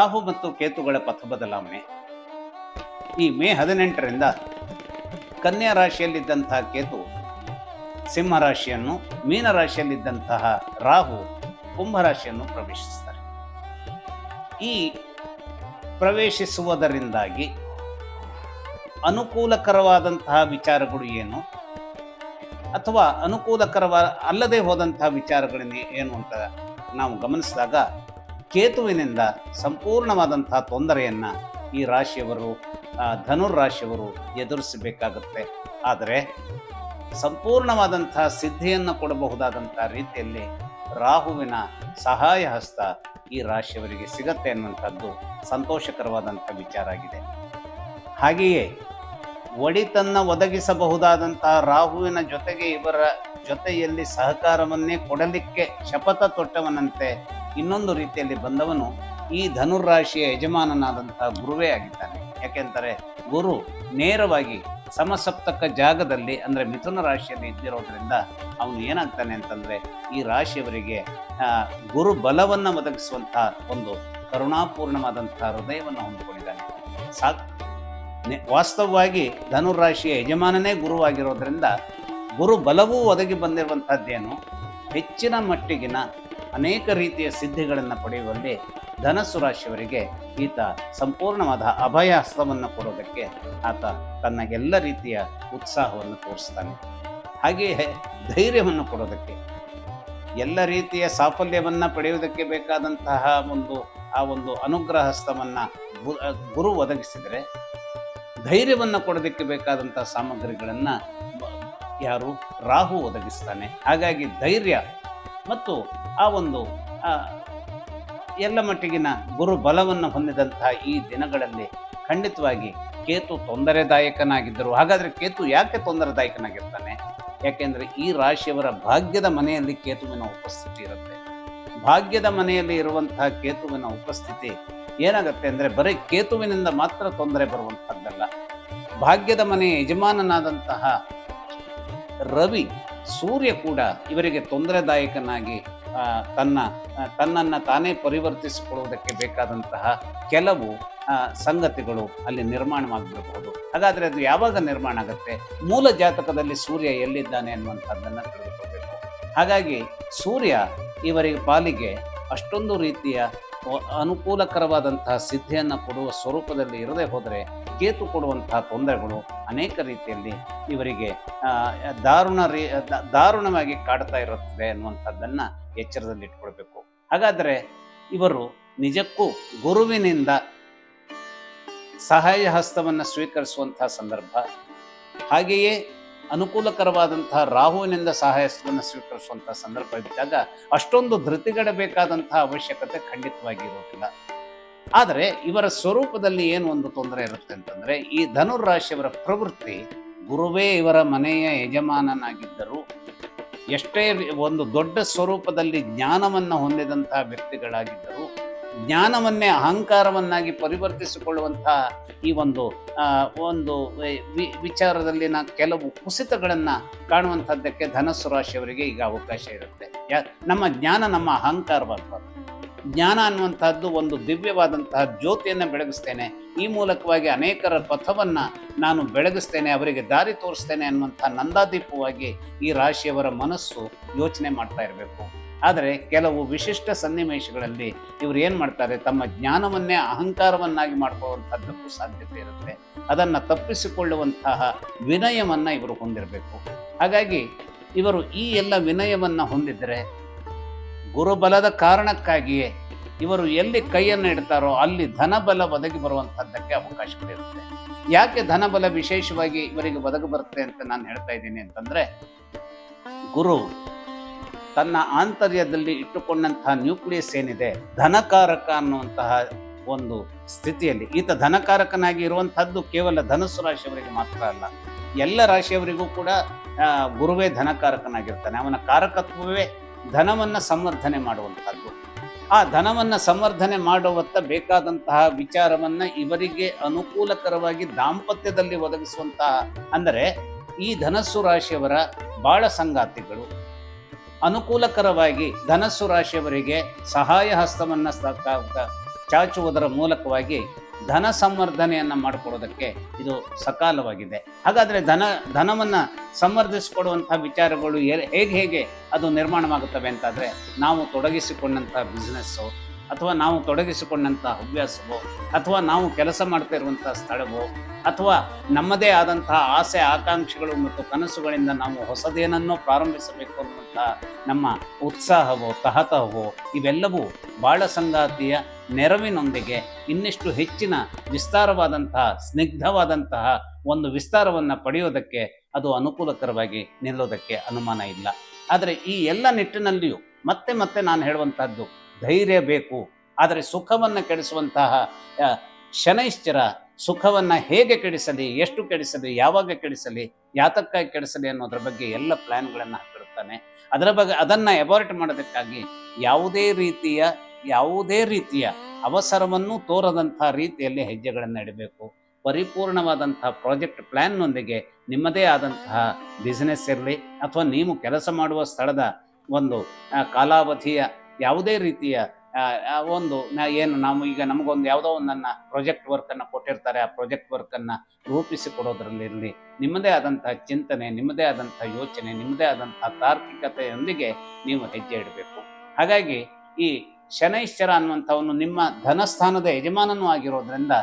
ರಾಹು ಮತ್ತು ಕೇತುಗಳ ಪಥ ಬದಲಾವಣೆ ಈ ಮೇ ಹದಿನೆಂಟರಿಂದ ಕನ್ಯಾ ರಾಶಿಯಲ್ಲಿದ್ದಂತಹ ಕೇತು ಸಿಂಹ ರಾಶಿಯನ್ನು, ಮೀನ ರಾಶಿಯಲ್ಲಿದ್ದಂತಹ ರಾಹು ಕುಂಭರಾಶಿಯನ್ನು ಪ್ರವೇಶಿಸ್ತಾರೆ. ಈ ಪ್ರವೇಶಿಸುವುದರಿಂದಾಗಿ ಅನುಕೂಲಕರವಾದಂತಹ ವಿಚಾರಗಳು ಏನು? ಅಥವಾ ಅನುಕೂಲಕರವ, ಅಲ್ಲದೆ ಹೋದಂತಹ ವಿಚಾರಗಳನ್ನ ಏನು ಅಂತ ನಾವು ಗಮನಿಸಿದಾಗ ಕೇತುವಿನಿಂದ ಸಂಪೂರ್ಣವಾದಂತಹ ತೊಂದರೆಯನ್ನು ಈ ರಾಶಿಯವರು ಧನುರ್ ರಾಶಿಯವರು ಎದುರಿಸಬೇಕಾಗುತ್ತೆ. ಆದರೆ ಸಂಪೂರ್ಣವಾದಂತಹ ಸಿದ್ಧಿಯನ್ನು ಕೊಡಬಹುದಾದಂಥ ರೀತಿಯಲ್ಲಿ ರಾಹುವಿನ ಸಹಾಯ ಹಸ್ತ ಈ ರಾಶಿಯವರಿಗೆ ಸಿಗತ್ತೆ ಅನ್ನುವಂಥದ್ದು ಸಂತೋಷಕರವಾದಂಥ ವಿಚಾರ ಆಗಿದೆ. ಹಾಗೆಯೇ ಒಡಿತನ್ನ ಒದಗಿಸಬಹುದಾದಂತಹ ರಾಹುವಿನ ಜೊತೆಗೆ ಇವರ ಜೊತೆಯಲ್ಲಿ ಸಹಕಾರವನ್ನೇ ಕೊಡಲಿಕ್ಕೆ ಶಪಥ ತೊಟ್ಟವನಂತೆ ಇನ್ನೊಂದು ರೀತಿಯಲ್ಲಿ ಬಂದವನು ಈ ಧನುರಾಶಿಯ ಯಜಮಾನನಾದಂತಹ ಗುರುವೇ ಆಗಿದ್ದಾನೆ. ಯಾಕೆಂದರೆ ಗುರು ನೇರವಾಗಿ ಸಮಸಪ್ತಕ ಜಾಗದಲ್ಲಿ, ಅಂದರೆ ಮಿಥುನ ರಾಶಿಯಲ್ಲಿ ಇದ್ದಿರೋದ್ರಿಂದ ಅವನು ಏನಾಗ್ತಾನೆ ಅಂತಂದರೆ ಈ ರಾಶಿಯವರಿಗೆ ಗುರು ಬಲವನ್ನು ಒದಗಿಸುವಂತಹ ಒಂದು ಕರುಣಾಪೂರ್ಣವಾದಂತಹ ಹೃದಯವನ್ನು ಹೊಂದಿಕೊಂಡಿದ್ದಾನೆ. ಸಾಕ್ ವಾಸ್ತವವಾಗಿ ಧನುರಾಶಿಯ ಯಜಮಾನನೇ ಗುರುವಾಗಿರೋದ್ರಿಂದ ಗುರು ಬಲವೂ ಒದಗಿ ಬಂದಿರುವಂಥದ್ದೇನು ಹೆಚ್ಚಿನ ಮಟ್ಟಿಗಿನ ಅನೇಕ ರೀತಿಯ ಸಿದ್ಧಿಗಳನ್ನು ಪಡೆಯುವಲ್ಲಿ ಧನಸ್ಸು ರಾಶಿಯವರಿಗೆ ಈತ ಸಂಪೂರ್ಣವಾದ ಅಭಯ ಹಸ್ತವನ್ನು ಕೊಡೋದಕ್ಕೆ ಆತ ತನ್ನ ಎಲ್ಲ ರೀತಿಯ ಉತ್ಸಾಹವನ್ನು ತೋರಿಸ್ತಾನೆ. ಹಾಗೆಯೇ ಧೈರ್ಯವನ್ನು ಕೊಡೋದಕ್ಕೆ, ಎಲ್ಲ ರೀತಿಯ ಸಾಫಲ್ಯವನ್ನು ಪಡೆಯುವುದಕ್ಕೆ ಬೇಕಾದಂತಹ ಒಂದು, ಆ ಒಂದು ಅನುಗ್ರಹ ಹಸ್ತವನ್ನು ಗುರು ಒದಗಿಸಿದರೆ ಧೈರ್ಯವನ್ನು ಕೊಡೋದಕ್ಕೆ ಬೇಕಾದಂಥ ಸಾಮಗ್ರಿಗಳನ್ನು ಯಾರು ರಾಹು ಒದಗಿಸ್ತಾನೆ. ಹಾಗಾಗಿ ಧೈರ್ಯ ಮತ್ತು ಆ ಒಂದು ಎಲ್ಲ ಮಟ್ಟಿಗಿನ ಗುರು ಬಲವನ್ನು ಹೊಂದಿದಂತಹ ಈ ದಿನಗಳಲ್ಲಿ ಖಂಡಿತವಾಗಿ ಕೇತು ತೊಂದರೆದಾಯಕನಾಗಿದ್ದರು. ಹಾಗಾದರೆ ಕೇತು ಯಾಕೆ ತೊಂದರೆದಾಯಕನಾಗಿರ್ತಾನೆ? ಯಾಕೆಂದರೆ ಈ ರಾಶಿಯವರ ಭಾಗ್ಯದ ಮನೆಯಲ್ಲಿ ಕೇತುವಿನ ಉಪಸ್ಥಿತಿ ಇರುತ್ತೆ. ಭಾಗ್ಯದ ಮನೆಯಲ್ಲಿ ಇರುವಂತಹ ಕೇತುವಿನ ಉಪಸ್ಥಿತಿ ಏನಾಗುತ್ತೆ ಅಂದರೆ ಬರೀ ಕೇತುವಿನಿಂದ ಮಾತ್ರ ತೊಂದರೆ ಬರುವಂಥದ್ದಲ್ಲ ಭಾಗ್ಯದ ಮನೆಯ ಯಜಮಾನನಾದಂತಹ ರವಿ ಸೂರ್ಯ ಕೂಡ ಇವರಿಗೆ ತೊಂದರೆದಾಯಕನಾಗಿ ತನ್ನ ತನ್ನನ್ನು ತಾನೇ ಪರಿವರ್ತಿಸಿಕೊಳ್ಳುವುದಕ್ಕೆ ಬೇಕಾದಂತಹ ಕೆಲವು ಸಂಗತಿಗಳು ಅಲ್ಲಿ ನಿರ್ಮಾಣವಾಗಿರಬಹುದು ಹಾಗಾದರೆ ಅದು ಯಾವಾಗ ನಿರ್ಮಾಣ ಆಗುತ್ತೆ? ಮೂಲ ಜಾತಕದಲ್ಲಿ ಸೂರ್ಯ ಎಲ್ಲಿದ್ದಾನೆ ಅನ್ನುವಂಥದ್ದನ್ನು ತಿಳಿದುಕೊಳ್ಬೇಕು. ಹಾಗಾಗಿ ಸೂರ್ಯ ಇವರಿಗೆ ಪಾಲಿಗೆ ಅಷ್ಟೊಂದು ರೀತಿಯ ಅನುಕೂಲಕರವಾದಂತಹ ಸಿದ್ಧಿಯನ್ನು ಕೊಡುವ ಸ್ವರೂಪದಲ್ಲಿ ಇರದೇ ಹೋದರೆ ಕೇತು ಕೊಡುವಂತಹ ತೊಂದರೆಗಳು ಅನೇಕ ರೀತಿಯಲ್ಲಿ ಇವರಿಗೆ ದಾರುಣ ರೀ ದಾರುಣವಾಗಿ ಕಾಡ್ತಾ ಇರುತ್ತದೆ ಅನ್ನುವಂಥದ್ದನ್ನು ಎಚ್ಚರದಲ್ಲಿ ಇಟ್ಕೊಳ್ಬೇಕು. ಹಾಗಾದರೆ ಇವರು ನಿಜಕ್ಕೂ ಗುರುವಿನಿಂದ ಸಹಾಯ ಹಸ್ತವನ್ನು ಸ್ವೀಕರಿಸುವಂತಹ ಸಂದರ್ಭ. ಹಾಗೆಯೇ ಅನುಕೂಲಕರವಾದಂತಹ ರಾಹುವಿನಿಂದ ಸಹಾಯ ಸ್ವೀಕರಿಸುವಂಥ ಸಂದರ್ಭ ಇದ್ದಾಗ ಅಷ್ಟೊಂದು ಧೃತಿಗಡಬೇಕಾದಂತಹ ಅವಶ್ಯಕತೆ ಖಂಡಿತವಾಗಿ ಇರೋದಿಲ್ಲ. ಆದರೆ ಇವರ ಸ್ವರೂಪದಲ್ಲಿ ಏನು ಒಂದು ತೊಂದರೆ ಇರುತ್ತೆ ಅಂತಂದ್ರೆ, ಈ ಧನುರಾಶಿಯವರ ಪ್ರವೃತ್ತಿ ಗುರುವೇ ಇವರ ಮನೆಯ ಯಜಮಾನನಾಗಿದ್ದರು ಎಷ್ಟೇ ಒಂದು ದೊಡ್ಡ ಸ್ವರೂಪದಲ್ಲಿ ಜ್ಞಾನವನ್ನು ಹೊಂದಿದಂತಹ ವ್ಯಕ್ತಿಗಳಾಗಿದ್ದರು ಜ್ಞಾನವನ್ನೇ ಅಹಂಕಾರವನ್ನಾಗಿ ಪರಿವರ್ತಿಸಿಕೊಳ್ಳುವಂತಹ ಈ ಒಂದು ಒಂದು ವಿಚಾರದಲ್ಲಿ ವಿಚಾರದಲ್ಲಿನ ಕೆಲವು ಕುಸಿತಗಳನ್ನು ಕಾಣುವಂಥದ್ದಕ್ಕೆ ಧನಸ್ಸು ರಾಶಿಯವರಿಗೆ ಈಗ ಅವಕಾಶ ಇರುತ್ತೆ. ನಮ್ಮ ಜ್ಞಾನ ನಮ್ಮ ಅಹಂಕಾರವಾಗಬಾರ್ದು ಜ್ಞಾನ ಅನ್ನುವಂತಹದ್ದು ಒಂದು ದಿವ್ಯವಾದಂತಹ ಜ್ಯೋತಿಯನ್ನು ಬೆಳಗಿಸ್ತೇನೆ. ಈ ಮೂಲಕವಾಗಿ ಅನೇಕರ ಪಥವನ್ನು ನಾನು ಬೆಳಗಿಸ್ತೇನೆ, ಅವರಿಗೆ ದಾರಿ ತೋರಿಸ್ತೇನೆ ಅನ್ನುವಂಥ ನಂದಾದೀಪವಾಗಿ ಈ ರಾಶಿಯವರ ಮನಸ್ಸು ಯೋಚನೆ ಮಾಡ್ತಾ ಇರಬೇಕು. ಆದರೆ ಕೆಲವು ವಿಶಿಷ್ಟ ಸನ್ನಿವೇಶಗಳಲ್ಲಿ ಇವರು ಏನು ಮಾಡ್ತಾರೆ? ತಮ್ಮ ಜ್ಞಾನವನ್ನೇ ಅಹಂಕಾರವನ್ನಾಗಿ ಮಾಡ್ಕೊಳ್ಳುವಂಥದ್ದಕ್ಕೂ ಸಾಧ್ಯತೆ ಇರುತ್ತೆ. ಅದನ್ನು ತಪ್ಪಿಸಿಕೊಳ್ಳುವಂತಹ ವಿನಯವನ್ನು ಇವರು ಹೊಂದಿರಬೇಕು. ಹಾಗಾಗಿ ಇವರು ಈ ಎಲ್ಲ ವಿನಯವನ್ನು ಹೊಂದಿದ್ರೆ ಗುರುಬಲದ ಕಾರಣಕ್ಕಾಗಿಯೇ ಇವರು ಎಲ್ಲಿ ಕೈಯನ್ನು ಇಡ್ತಾರೋ ಅಲ್ಲಿ ಧನಬಲ ಒದಗಿ ಬರುವಂಥದ್ದಕ್ಕೆ ಅವಕಾಶಗಳಿರುತ್ತೆ ಯಾಕೆ ಧನಬಲ ವಿಶೇಷವಾಗಿ ಇವರಿಗೆ ಒದಗಿ ಬರುತ್ತೆ ಅಂತ ನಾನು ಹೇಳ್ತಾ ಇದ್ದೀನಿ ಅಂತಂದ್ರೆ ಗುರು ತನ್ನ ಆಂತರ್ಯದಲ್ಲಿ ಇಟ್ಟುಕೊಂಡಂತಹ ನ್ಯೂಕ್ಲಿಯಸ್ ಏನಿದೆ, ಧನಕಾರಕ ಅನ್ನುವಂತಹ ಒಂದು ಸ್ಥಿತಿಯಲ್ಲಿ, ಈತ ಧನಕಾರಕನಾಗಿ ಇರುವಂತಹದ್ದು ಕೇವಲ ಧನುಸ್ಸು ರಾಶಿಯವರಿಗೆ ಮಾತ್ರ ಅಲ್ಲ, ಎಲ್ಲ ರಾಶಿಯವರಿಗೂ ಕೂಡ ಗುರುವೇ ಧನಕಾರಕನಾಗಿರ್ತಾನೆ. ಅವನ ಕಾರಕತ್ವವೇ ಧನವನ್ನು ಸಂವರ್ಧನೆ ಮಾಡುವಂತಹದ್ದು ಆ ಧನವನ್ನು ಸಂವರ್ಧನೆ ಮಾಡುವತ್ತ ಬೇಕಾದಂತಹ ವಿಚಾರವನ್ನು ಇವರಿಗೆ ಅನುಕೂಲಕರವಾಗಿ ದಾಂಪತ್ಯದಲ್ಲಿ ಒದಗಿಸುವಂತಹ, ಅಂದರೆ ಈ ಧನಸ್ಸು ರಾಶಿಯವರ ಬಾಳ ಸಂಗಾತಿಗಳು ಅನುಕೂಲಕರವಾಗಿ ಧನಸ್ಸು ರಾಶಿಯವರಿಗೆ ಸಹಾಯ ಹಸ್ತವನ್ನು ಚಾಚುವುದರ ಮೂಲಕವಾಗಿ ಧನ ಸಂವರ್ಧನೆಯನ್ನ ಮಾಡಿಕೊಡೋದಕ್ಕೆ ಇದು ಸಕಾಲವಾಗಿದೆ. ಹಾಗಾದ್ರೆ ಧನ, ಧನವನ್ನ ಸಂವರ್ಧಿಸಿಕೊಡುವಂತಹ ವಿಚಾರಗಳು ಹೇಗೆ ಹೇಗೆ ಅದು ನಿರ್ಮಾಣವಾಗುತ್ತವೆ ಅಂತಾದರೆ ನಾವು ತೊಡಗಿಸಿಕೊಂಡಂತಹ ಬಿಸ್ನೆಸ್ಸು ಅಥವಾ ನಾವು ತೊಡಗಿಸಿಕೊಂಡಂಥ ಹವ್ಯಾಸವೋ, ಅಥವಾ ನಾವು ಕೆಲಸ ಮಾಡ್ತಾ ಇರುವಂಥ ಸ್ಥಳವೋ, ಅಥವಾ ನಮ್ಮದೇ ಆದಂತಹ ಆಸೆ, ಆಕಾಂಕ್ಷೆಗಳು ಮತ್ತು ಕನಸುಗಳಿಂದ ನಾವು ಹೊಸದೇನನ್ನೋ ಪ್ರಾರಂಭಿಸಬೇಕು ಅನ್ನುವಂಥ ನಮ್ಮ ಉತ್ಸಾಹವೋ, ತಹತಹವೋ, ಇವೆಲ್ಲವೂ ಬಾಳ ಸಂಗಾತಿಯ ನೆರವಿನೊಂದಿಗೆ ಇನ್ನಿಷ್ಟು ಹೆಚ್ಚಿನ ವಿಸ್ತಾರವಾದಂತಹ ಸ್ನಿಗ್ಧವಾದಂತಹ ಒಂದು ವಿಸ್ತಾರವನ್ನು ಪಡೆಯೋದಕ್ಕೆ ಅದು ಅನುಕೂಲಕರವಾಗಿ ನಿಲ್ಲೋದಕ್ಕೆ ಅನುಮಾನ ಇಲ್ಲ. ಆದರೆ ಈ ಎಲ್ಲ ನಿಟ್ಟಿನಲ್ಲಿಯೂ ಮತ್ತೆ ಮತ್ತೆ ನಾನು ಹೇಳುವಂತಹದ್ದು ಧೈರ್ಯ ಬೇಕು. ಆದರೆ ಸುಖವನ್ನು ಕೆಡಿಸುವಂತಹ ಶನೈಶ್ಚರ ಸುಖವನ್ನು ಹೇಗೆ ಕೆಡಿಸಲಿ, ಎಷ್ಟು ಕೆಡಿಸಲಿ, ಯಾವಾಗ ಕೆಡಿಸಲಿ, ಯಾತಕ್ಕಾಗಿ ಕೆಡಿಸಲಿ ಅನ್ನೋದ್ರ ಬಗ್ಗೆ ಎಲ್ಲ ಪ್ಲ್ಯಾನ್ಗಳನ್ನು ಹಾಕಿರುತ್ತಾನೆ. ಅದರ ಬಗ್ಗೆ ಅದನ್ನು ಎಬಾರ್ಟ್ ಮಾಡೋದಕ್ಕಾಗಿ ಯಾವುದೇ ರೀತಿಯ ಯಾವುದೇ ರೀತಿಯ ಅವಸರವನ್ನು ತೋರದಂಥ ರೀತಿಯಲ್ಲಿ ಹೆಜ್ಜೆಗಳನ್ನು ಇಡಬೇಕು. ಪರಿಪೂರ್ಣವಾದಂತಹ ಪ್ರಾಜೆಕ್ಟ್ ಪ್ಲ್ಯಾನ್ನೊಂದಿಗೆ ನಿಮ್ಮದೇ ಆದಂತಹ ಬಿಸ್ನೆಸ್ ಇರಲಿ, ಅಥವಾ ನೀವು ಕೆಲಸ ಮಾಡುವ ಸ್ಥಳದ ಒಂದು ಕಾಲಾವಧಿಯ ಯಾವುದೇ ರೀತಿಯ ಒಂದು ಏನು, ನಾವು ಈಗ ನಮಗೊಂದು ಯಾವುದೋ ಒಂದನ್ನ ಪ್ರಾಜೆಕ್ಟ್ ವರ್ಕನ್ನು ಕೊಟ್ಟಿರ್ತಾರೆ, ಆ ಪ್ರಾಜೆಕ್ಟ್ ವರ್ಕನ್ನು ರೂಪಿಸಿಕೊಡೋದ್ರಲ್ಲಿರಲಿ, ನಿಮ್ಮದೇ ಆದಂತಹ ಚಿಂತನೆ, ನಿಮ್ಮದೇ ಆದಂತಹ ಯೋಚನೆ, ನಿಮ್ಮದೇ ಆದಂತಹ ತಾರ್ಕಿಕತೆಯೊಂದಿಗೆ ನೀವು ಹೆಜ್ಜೆ ಇಡಬೇಕು. ಹಾಗಾಗಿ ಈ ಶನೈಶ್ವರ ಅನ್ನುವಂಥವನು ನಿಮ್ಮ ಧನಸ್ಥಾನದ ಯಜಮಾನನೂ ಆಗಿರೋದ್ರಿಂದ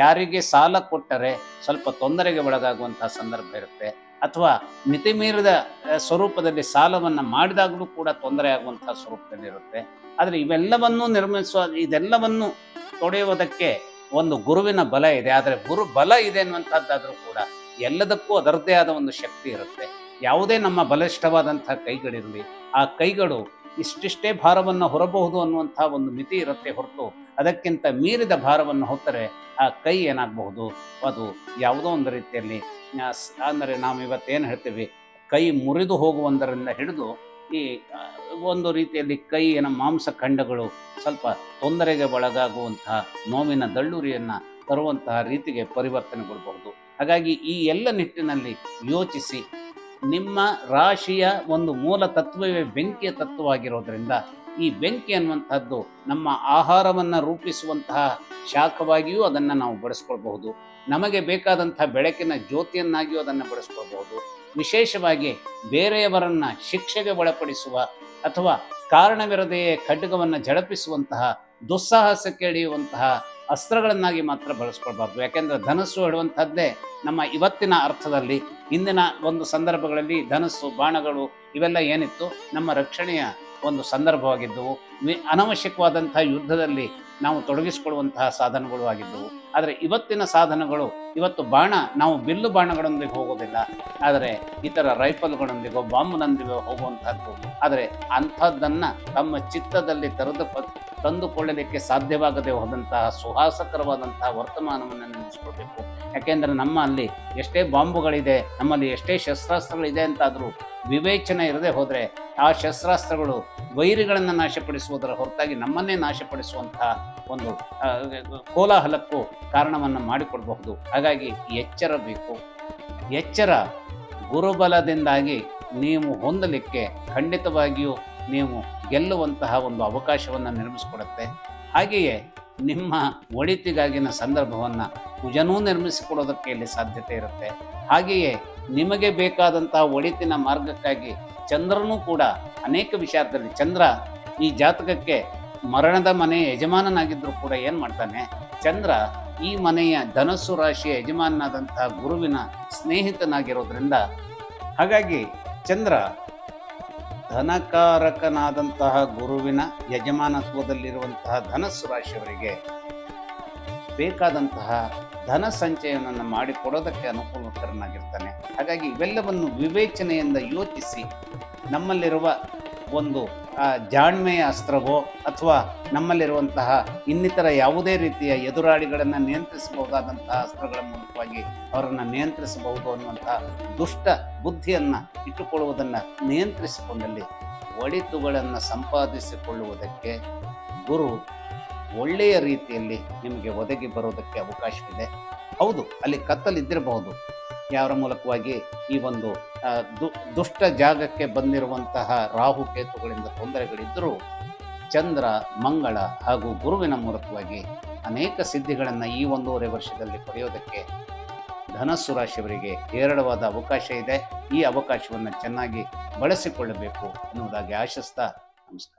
ಯಾರಿಗೆ ಸಾಲ ಕೊಟ್ಟರೆ ಸ್ವಲ್ಪ ತೊಂದರೆಗೆ ಒಳಗಾಗುವಂತಹ ಸಂದರ್ಭ ಇರುತ್ತೆ. ಅಥವಾ ಮಿತಿ ಮೀರಿದ ಸ್ವರೂಪದಲ್ಲಿ ಸಾಲವನ್ನು ಮಾಡಿದಾಗಲೂ ಕೂಡ ತೊಂದರೆ ಆಗುವಂತಹ ಸ್ವರೂಪದಲ್ಲಿ ಇರುತ್ತೆ ಆದರೆ ಇವೆಲ್ಲವನ್ನೂ ನಿರ್ಮಿಸುವ, ಇದೆಲ್ಲವನ್ನು ತೊಡೆಯುವುದಕ್ಕೆ ಒಂದು ಗುರುವಿನ ಬಲ ಇದೆ. ಆದರೆ ಗುರು ಬಲ ಇದೆ ಅನ್ನುವಂಥದ್ದಾದರೂ ಕೂಡ ಎಲ್ಲದಕ್ಕೂ ಅದರದ್ದೇ ಆದ ಒಂದು ಶಕ್ತಿ ಇರುತ್ತೆ. ಯಾವುದೇ ನಮ್ಮ ಬಲಿಷ್ಠವಾದಂತಹ ಕೈಗಳಿರಲಿ, ಆ ಕೈಗಳು ಇಷ್ಟಿಷ್ಟೇ ಭಾರವನ್ನು ಹೊರಬಹುದು ಅನ್ನುವಂಥ ಒಂದು ಮಿತಿ ಇರುತ್ತೆ ಹೊರತು ಅದಕ್ಕಿಂತ ಮೀರಿದ ಭಾರವನ್ನು ಹೊತ್ತರೆ ಆ ಕೈ ಏನಾಗಬಹುದು? ಅದು ಯಾವುದೋ ಒಂದು ರೀತಿಯಲ್ಲಿ ಅಂದರೆ ನಾವು ಇವತ್ತೇನು ಹೇಳ್ತೀವಿ, ಕೈ ಮುರಿದು ಹೋಗುವುದರಿಂದ ಹಿಡಿದು ಈ ಒಂದು ರೀತಿಯಲ್ಲಿ ಕೈಯಿನ ಮಾಂಸಖಂಡಗಳು ಸ್ವಲ್ಪ ತೊಂದರೆಗೆ ಒಳಗಾಗುವಂತಹ ನೋವಿನ ದಳ್ಳುರಿಯನ್ನು ತರುವಂತಹ ರೀತಿಗೆ ಪರಿವರ್ತನೆಗೊಳ್ಳಬಹುದು ಹಾಗಾಗಿ ಈ ಎಲ್ಲ ನಿಟ್ಟಿನಲ್ಲಿ ಯೋಚಿಸಿ, ನಿಮ್ಮ ರಾಶಿಯ ಒಂದು ಮೂಲ ತತ್ವವೇ ಬೆಂಕಿಯ ತತ್ವವಾಗಿರೋದ್ರಿಂದ ಈ ಬೆಂಕಿ ಅನ್ನುವಂಥದ್ದು ನಮ್ಮ ಆಹಾರವನ್ನು ರೂಪಿಸುವಂತಹ ಶಾಖವಾಗಿಯೂ ಅದನ್ನು ನಾವು ಬಳಸ್ಕೊಳ್ಬಹುದು. ನಮಗೆ ಬೇಕಾದಂಥ ಬೆಳಕಿನ ಜ್ಯೋತಿಯನ್ನಾಗಿಯೂ ಅದನ್ನು ಬಳಸ್ಕೊಳ್ಬಹುದು. ವಿಶೇಷವಾಗಿ ಬೇರೆಯವರನ್ನ ಶಿಕ್ಷೆಗೆ ಒಳಪಡಿಸುವ ಅಥವಾ ಕಾರಣವಿರದೆಯೇ ಖಡ್ಗವನ್ನು ಝಳಪಿಸುವಂತಹ ದುಸ್ಸಾಹಸಕ್ಕೆ ಎಳೆಯುವಂತಹ ಅಸ್ತ್ರಗಳನ್ನಾಗಿ ಮಾತ್ರ ಬಳಸ್ಕೊಳ್ಬಾರ್ದು. ಯಾಕೆಂದರೆ ಧನಸ್ಸು ಹೇಳುವಂಥದ್ದೇ ನಮ್ಮ ಇವತ್ತಿನ ಅರ್ಥದಲ್ಲಿ, ಇಂದಿನ ಒಂದು ಸಂದರ್ಭಗಳಲ್ಲಿ ಧನಸ್ಸು, ಬಾಣಗಳು ಇವೆಲ್ಲ ಏನಿತ್ತು? ನಮ್ಮ ರಕ್ಷಣೆಯ ಒಂದು ಸಂದರ್ಭವಾಗಿದ್ದವು. ಅನವಶ್ಯಕವಾದಂತಹ ಯುದ್ಧದಲ್ಲಿ ನಾವು ತೊಡಗಿಸಿಕೊಳ್ಳುವಂತಹ ಸಾಧನಗಳು ಆಗಿದ್ದವು. ಆದರೆ ಇವತ್ತಿನ ಸಾಧನಗಳು, ಇವತ್ತು ಬಾಣ, ನಾವು ಬಿಲ್ಲು ಬಾಣಗಳೊಂದಿಗೆ ಹೋಗೋದಿಲ್ಲ. ಆದರೆ ಇತರ ರೈಫಲ್ಗಳೊಂದಿಗೋ, ಬಾಂಬ್ನೊಂದಿಗೋ ಹೋಗುವಂಥದ್ದು. ಆದರೆ ಅಂಥದ್ದನ್ನು ತಮ್ಮ ಚಿತ್ತದಲ್ಲಿ ತೆರೆದು ತಂದುಕೊಳ್ಳಲಿಕ್ಕೆ ಸಾಧ್ಯವಾಗದೆ ಹೋದಂತಹ ಸುಹಾಸಕರವಾದಂತಹ ವರ್ತಮಾನವನ್ನು ನೆನೆಸ್ಕೊಳ್ಬೇಕು. ಯಾಕೆಂದರೆ ನಮ್ಮ ಅಲ್ಲಿ ಎಷ್ಟೇ ಬಾಂಬುಗಳಿದೆ, ನಮ್ಮಲ್ಲಿ ಎಷ್ಟೇ ಶಸ್ತ್ರಾಸ್ತ್ರಗಳಿದೆ ಅಂತಾದರೂ ವಿವೇಚನೆ ಇರದೆ ಹೋದರೆ ಆ ಶಸ್ತ್ರಾಸ್ತ್ರಗಳು ವೈರಿಗಳನ್ನು ನಾಶಪಡಿಸುವುದರ ಹೊರತಾಗಿ ನಮ್ಮನ್ನೇ ನಾಶಪಡಿಸುವಂತಹ ಒಂದು ಕೋಲಾಹಲಕ್ಕೂ ಕಾರಣವನ್ನು ಮಾಡಿಕೊಡಬಹುದು. ಹಾಗಾಗಿ ಎಚ್ಚರ ಬೇಕು. ಎಚ್ಚರ ಗುರುಬಲದಿಂದಾಗಿ ನೀವು ಹೊಂದಲಿಕ್ಕೆ ಖಂಡಿತವಾಗಿಯೂ ನೀವು ಗೆಲ್ಲುವಂತಹ ಒಂದು ಅವಕಾಶವನ್ನು ನಿರ್ಮಿಸಿಕೊಡುತ್ತೆ. ಹಾಗೆಯೇ ನಿಮ್ಮ ಒಳಿತಿಗಾಗಿನ ಸಂದರ್ಭವನ್ನು ಕುಜನೂ ನಿರ್ಮಿಸಿಕೊಡೋದಕ್ಕೆ ಇಲ್ಲಿ ಸಾಧ್ಯತೆ ಇರುತ್ತೆ. ಹಾಗೆಯೇ ನಿಮಗೆ ಬೇಕಾದಂತಹ ಒಳಿತಿನ ಮಾರ್ಗಕ್ಕಾಗಿ ಚಂದ್ರನೂ ಕೂಡ ಅನೇಕ ವಿಚಾರದಲ್ಲಿ ಚಂದ್ರ ಈ ಜಾತಕಕ್ಕೆ ಮರಣದ ಮನೆ ಯಜಮಾನನಾಗಿದ್ದರೂ ಕೂಡ ಏನು ಮಾಡ್ತಾನೆ? ಚಂದ್ರ ಈ ಮನೆಯ ಧನಸ್ಸು ರಾಶಿಯ ಯಜಮಾನನಾದಂತಹ ಗುರುವಿನ ಸ್ನೇಹಿತನಾಗಿರೋದ್ರಿಂದ ಹಾಗಾಗಿ ಚಂದ್ರ ಧನಕಾರಕನಾದಂತಹ ಗುರುವಿನ ಯಜಮಾನತ್ವದಲ್ಲಿರುವಂತಹ ಧನಸ್ಸು ರಾಶಿಯವರಿಗೆ ಬೇಕಾದಂತಹ ಧನ ಸಂಚಯನವನ್ನು ಮಾಡಿಕೊಡೋದಕ್ಕೆ ಅನುಕೂಲಕರನಾಗಿರ್ತಾನೆ. ಹಾಗಾಗಿ ಇವೆಲ್ಲವನ್ನು ವಿವೇಚನೆಯಿಂದ ಯೋಚಿಸಿ ನಮ್ಮಲ್ಲಿರುವ ಒಂದು ಜಾಣ್ಮೆಯ ಅಸ್ತ್ರವೋ ಅಥವಾ ನಮ್ಮಲ್ಲಿರುವಂತಹ ಇನ್ನಿತರ ಯಾವುದೇ ರೀತಿಯ ಎದುರಾಳಿಗಳನ್ನು ನಿಯಂತ್ರಿಸಬಹುದಾದಂತಹ ಅಸ್ತ್ರಗಳ ಮೂಲಕವಾಗಿ ಅವರನ್ನು ನಿಯಂತ್ರಿಸಬಹುದು ಅನ್ನುವಂತಹ ದುಷ್ಟ ಬುದ್ಧಿಯನ್ನು ಇಟ್ಟುಕೊಳ್ಳುವುದನ್ನು ನಿಯಂತ್ರಿಸಿಕೊಂಡಲ್ಲಿ ಒಳಿತುಗಳನ್ನು ಸಂಪಾದಿಸಿಕೊಳ್ಳುವುದಕ್ಕೆ ಗುರು ಒಳ್ಳೆಯ ರೀತಿಯಲ್ಲಿ ನಿಮಗೆ ಒದಗಿ ಬರೋದಕ್ಕೆ ಅವಕಾಶವಿದೆ. ಹೌದು, ಅಲ್ಲಿ ಕತ್ತಲಿದ್ದಿರಬಹುದು. ಯಾರ ಮೂಲಕವಾಗಿ ಈ ಒಂದು ದುಷ್ಟ ಜಾಗಕ್ಕೆ ಬಂದಿರುವಂತಹ ರಾಹು ಕೇತುಗಳಿಂದ ತೊಂದರೆಗಳಿದ್ದರೂ ಚಂದ್ರ, ಮಂಗಳ ಹಾಗೂ ಗುರುವಿನ ಮೂಲಕವಾಗಿ ಅನೇಕ ಸಿದ್ಧಿಗಳನ್ನು ಈ ಒಂದೂವರೆ ವರ್ಷದಲ್ಲಿ ಪಡೆಯೋದಕ್ಕೆ ಧನಸ್ಸು ರಾಶಿಯವರಿಗೆ ಹೇರಳವಾದ ಅವಕಾಶ ಇದೆ. ಈ ಅವಕಾಶವನ್ನು ಚೆನ್ನಾಗಿ ಬಳಸಿಕೊಳ್ಳಬೇಕು ಎನ್ನುವುದಾಗಿ ಆಶಿಸ್ತಾ ನಮಸ್ಕಾರ.